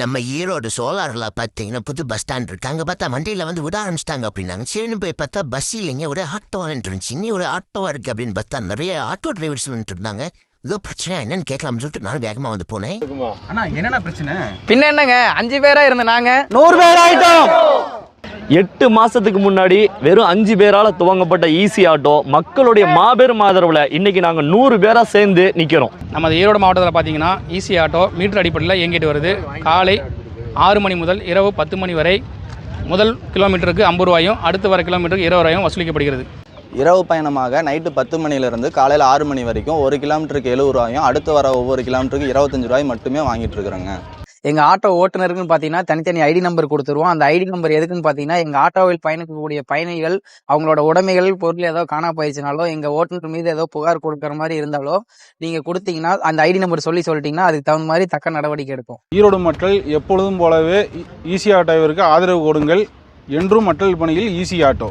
நம்ம ஈரோடு சோலாரில் பார்த்தீங்கன்னா புது பஸ் ஸ்டாண்ட் இருக்கு அங்கே பார்த்தா வண்டியில் வந்து விட ஆரம்பிச்சிட்டாங்க அப்படின்னாங்க. சரின்னு போய் பார்த்தா பஸ் இல்லைங்க ஒரு ஆட்டோ இருந்துச்சு. இன்னும் ஒரு ஆட்டோவா இருக்கு அப்படின்னு பார்த்தா நிறைய ஆட்டோ டிரைவர்ஸ் வந்துட்டு இருந்தாங்க. ஏதோ பிரச்சனை என்னன்னு கேட்கலாம்னு சொல்லிட்டு நான் வேகமாக வந்து போனேன். அண்ணா என்னென்ன பிரச்சனை? பின்ன என்னங்க? அஞ்சு பேரா இருந்த நாங்க. நூறு பேர் ஆயிட்டோம். எட்டு மாசத்துக்கு முன்னாடி வெறும் அஞ்சு பேரால துவங்கப்பட்ட ஈசி ஆட்டோ மக்களுடைய மாபெரும் ஆதரவுல இன்னைக்கு நாங்க நூறு பேரா சேர்ந்து நிக்கிறோம். நமது ஈரோடு மாவட்டத்தில் பார்த்தீங்கன்னா ஈசி ஆட்டோ மீட்டர் அடிப்படையில் இயங்கிட்டு வருது. காலை ஆறு மணி முதல் இரவு பத்து மணி வரை முதல் கிலோமீட்டருக்கு ஐம்பது ரூபாயும் அடுத்து வர கிலோமீட்டருக்கு இருபது ரூபாயும் வசூலிக்கப்படுகிறது. இரவு பயணமாக நைட்டு பத்து மணிலேருந்து காலையில் ஆறு மணி வரைக்கும் ஒரு கிலோமீட்டருக்கு எழுபது ரூபாயும் அடுத்து வர ஒவ்வொரு கிலோமீட்டருக்கு இருபத்தஞ்சு ரூபாய் மட்டுமே வாங்கிட்டு இருக்கிறோங்க. எங்க ஆட்டோ ஓட்டுநருக்குன்னு பாத்தீங்கன்னா தனித்தனி ஐடி நம்பர் கொடுத்துருவோம். அந்த ஐடி நம்பர் எதுக்குன்னு பாத்தீங்கன்னா எங்க ஆட்டோவில் பயணிக்கக்கூடிய பயணிகள் அவங்களோட உடைமைகள் பொருள் ஏதோ காணா போயிடுச்சுனாலோ எங்க ஓட்டுநர் மீது ஏதோ புகார் கொடுக்குற மாதிரி இருந்தாலோ நீங்க கொடுத்தீங்கன்னா அந்த ஐடி நம்பர் சொல்லி சொல்லிட்டீங்கன்னா அதுக்கு தகுந்த மாதிரி தக்க நடவடிக்கை எடுப்போம். ஈரோடு மக்கள் எப்பொழுதும் போலவே ஈசி ஆட்டோவிற்கு ஆதரவு கொடுங்கள் என்றும் மக்கள் பணியில் ஈசி ஆட்டோ.